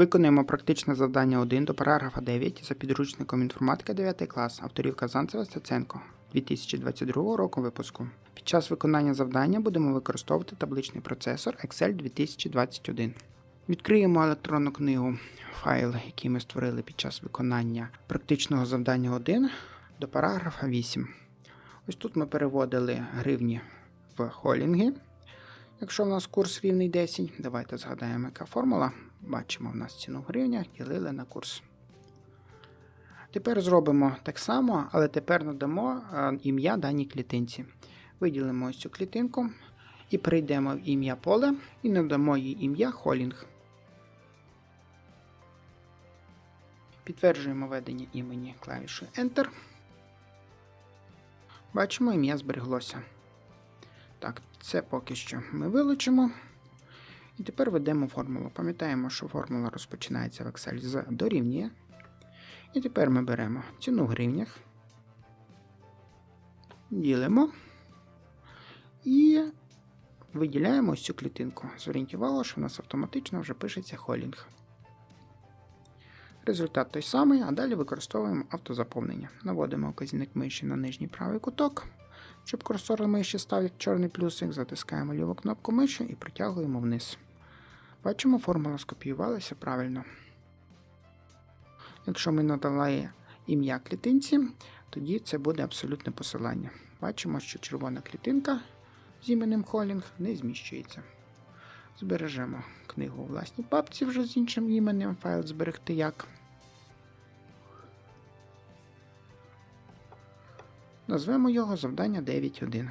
Виконуємо практичне завдання 1 до параграфа 9 за підручником інформатика 9 клас авторів Казанцева Стеценко 2022 року випуску. Під час виконання завдання будемо використовувати табличний процесор Excel 2021. Відкриємо електронну книгу, файл, який ми створили під час виконання практичного завдання 1 до параграфа 8. Ось тут ми переводили гривні в холінги. Якщо в нас курс рівний 10, давайте згадаємо, яка формула. Бачимо, в нас ціну в гривнях ділили на курс. Тепер зробимо так само, але тепер надамо е, ім'я даній клітинці. Виділимо ось цю клітинку і перейдемо в ім'я поле і надамо їй ім'я холінг. Підтверджуємо введення імені клавішою Enter. Бачимо, ім'я збереглося. Так, це поки що ми вилучимо. І тепер ведемо формулу. Пам'ятаємо, що формула розпочинається в Excel з дорівнює. І тепер ми беремо ціну в гривнях, ділимо і виділяємо ось цю клітинку. Увагу, що в нас автоматично вже пишеться холінг. Результат той самий, а далі використовуємо автозаповнення. Наводимо вказівник миші на нижній правий куток. Щоб курсор миші став як чорний плюсик, затискаємо ліву кнопку миші і притягуємо вниз. Бачимо, формула скопіювалася правильно. Якщо ми надали ім'я клітинці, тоді це буде абсолютне посилання. Бачимо, що червона клітинка з іменем Холінг не зміщується. Збережемо книгу у власній папці вже з іншим іменем, файл зберегти як. Назвемо його завдання 9.1.